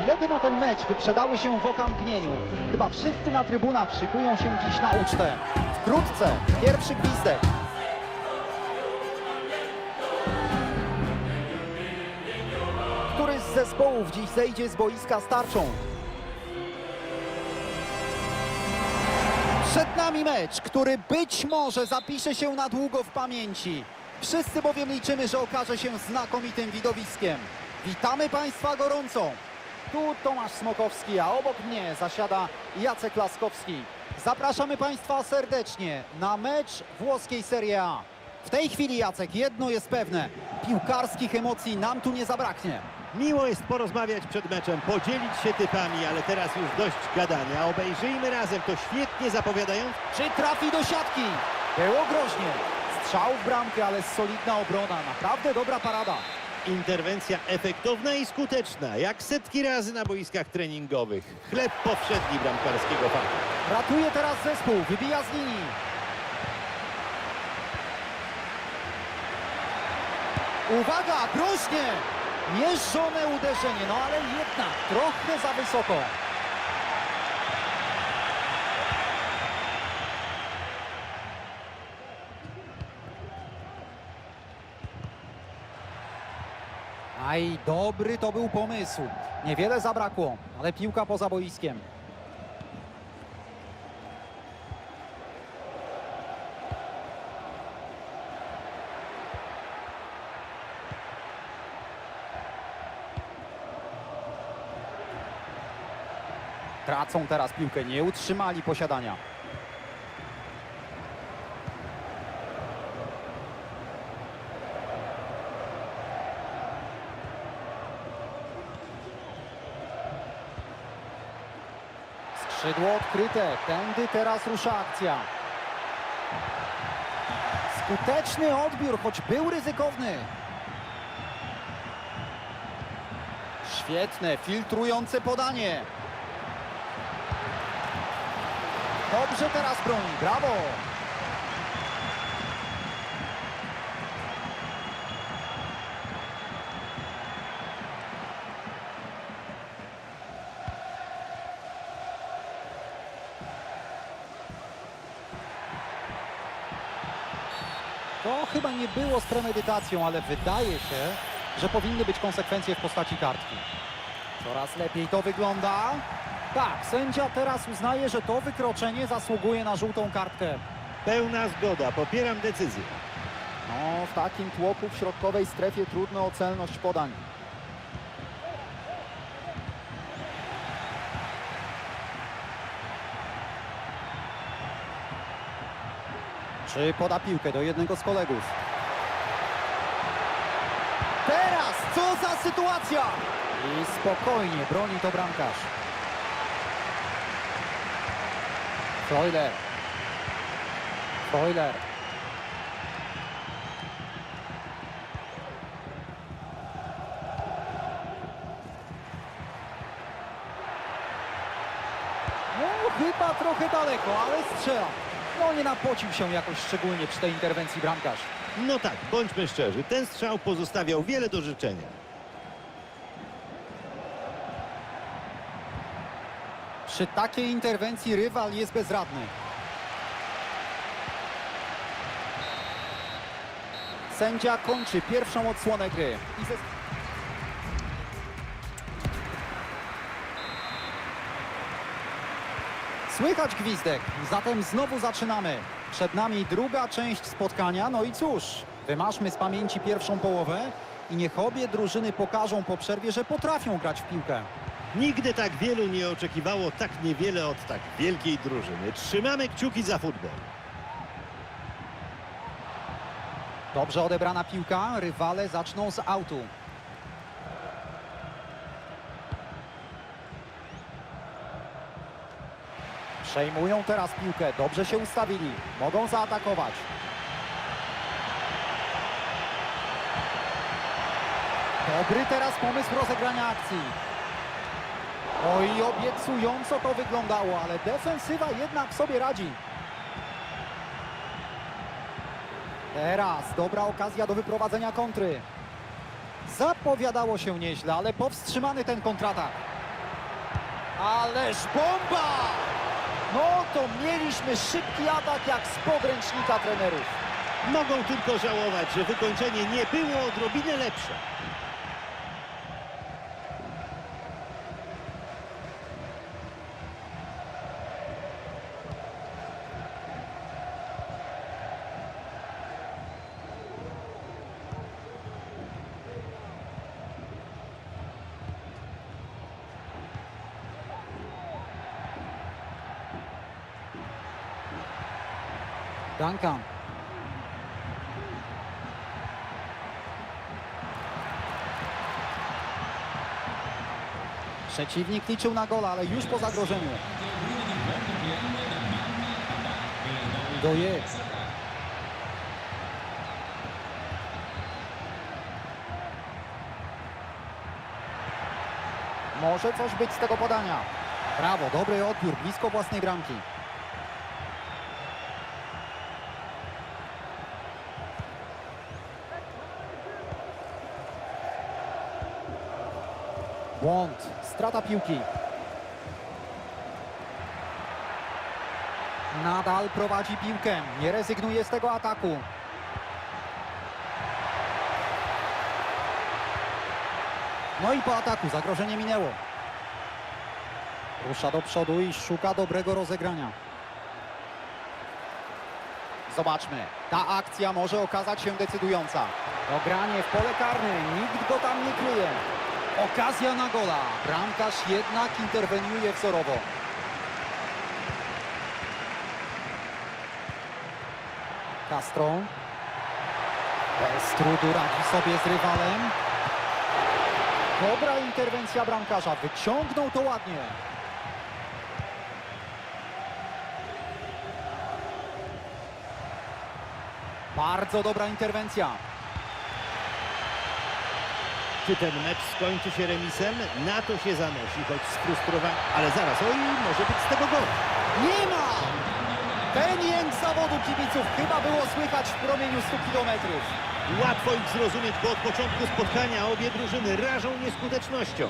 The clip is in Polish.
Bilety na ten mecz wyprzedały się w okamgnieniu. Chyba wszyscy na trybunach szykują się dziś na ucztę. Wkrótce pierwszy gwizdek. Który z zespołów dziś zejdzie z boiska starczą? Przed nami mecz, który być może zapisze się na długo w pamięci. Wszyscy bowiem liczymy, że okaże się znakomitym widowiskiem. Witamy Państwa gorąco. Tu Tomasz Smokowski, a obok mnie zasiada Jacek Laskowski. Zapraszamy Państwa serdecznie na mecz włoskiej Serie A. W tej chwili, Jacek, jedno jest pewne. Piłkarskich emocji nam tu nie zabraknie. Miło jest porozmawiać przed meczem, podzielić się typami, ale teraz już dość gadania. Obejrzyjmy razem to świetnie zapowiadające. Czy trafi do siatki? Było groźnie. Strzał w bramkę, ale solidna obrona. Naprawdę dobra parada. Interwencja efektowna i skuteczna, jak setki razy na boiskach treningowych. Chleb powszedni bramkarskiego fachu. Ratuje teraz zespół, wybija z linii. Uwaga, groźnie! Mierzone uderzenie, no ale jednak trochę za wysoko. Aj, dobry to był pomysł. Niewiele zabrakło, ale piłka poza boiskiem. Tracą teraz piłkę, nie utrzymali posiadania. Skrzydło odkryte, tędy teraz rusza akcja. Skuteczny odbiór, choć był ryzykowny. Świetne, filtrujące podanie. Dobrze teraz broni, brawo! To chyba nie było z premedytacją, ale wydaje się, że powinny być konsekwencje w postaci kartki. Coraz lepiej to wygląda. Tak, sędzia teraz uznaje, że to wykroczenie zasługuje na żółtą kartkę. Pełna zgoda, popieram decyzję. No, w takim tłoku w środkowej strefie trudno o celność podań. Czy poda piłkę do jednego z kolegów? Teraz, co za sytuacja! I spokojnie broni to bramkarz. Freuler. Freuler. No, chyba trochę daleko, ale strzela. No, nie napocił się jakoś szczególnie przy tej interwencji bramkarz. No tak, bądźmy szczerzy, ten strzał pozostawiał wiele do życzenia. Przy takiej interwencji rywal jest bezradny. Sędzia kończy pierwszą odsłonę gry. I ze... Słychać gwizdek, zatem znowu zaczynamy. Przed nami druga część spotkania, no i cóż, wymaszmy z pamięci pierwszą połowę i niech obie drużyny pokażą po przerwie, że potrafią grać w piłkę. Nigdy tak wielu nie oczekiwało tak niewiele od tak wielkiej drużyny. Trzymamy kciuki za futbol. Dobrze odebrana piłka, rywale zaczną z autu. Przejmują teraz piłkę, dobrze się ustawili, mogą zaatakować. Dobry teraz pomysł rozegrania akcji. Oj, obiecująco to wyglądało, ale defensywa jednak sobie radzi. Teraz dobra okazja do wyprowadzenia kontry. Zapowiadało się nieźle, ale powstrzymany ten kontratak. Ależ bomba! No to mieliśmy szybki atak jak z podręcznika trenerów. Mogą tylko żałować, że wykończenie nie było odrobinę lepsze. Duncan. Przeciwnik liczył na gola, ale już po zagrożeniu. Doje. Może coś być z tego podania. Brawo, dobry odbiór, blisko własnej bramki. Błąd, strata piłki. Nadal prowadzi piłkę, nie rezygnuje z tego ataku. No i po ataku zagrożenie minęło. Rusza do przodu i szuka dobrego rozegrania. Zobaczmy, ta akcja może okazać się decydująca. Ogranie w pole karne, nikt go tam nie kryje. Okazja na gola. Bramkarz jednak interweniuje wzorowo. Castro. Bez trudu radzi sobie z rywalem. Dobra interwencja bramkarza. Wyciągnął to ładnie. Bardzo dobra interwencja. Czy ten mecz skończy się remisem? Na to się zanosi, choć sfrustrowany. Ale zaraz, oj, może być z tego gol. Nie ma! Ten jęk zawodu kibiców chyba było słychać w promieniu 100 kilometrów. Łatwo ich zrozumieć, bo od początku spotkania obie drużyny rażą nieskutecznością.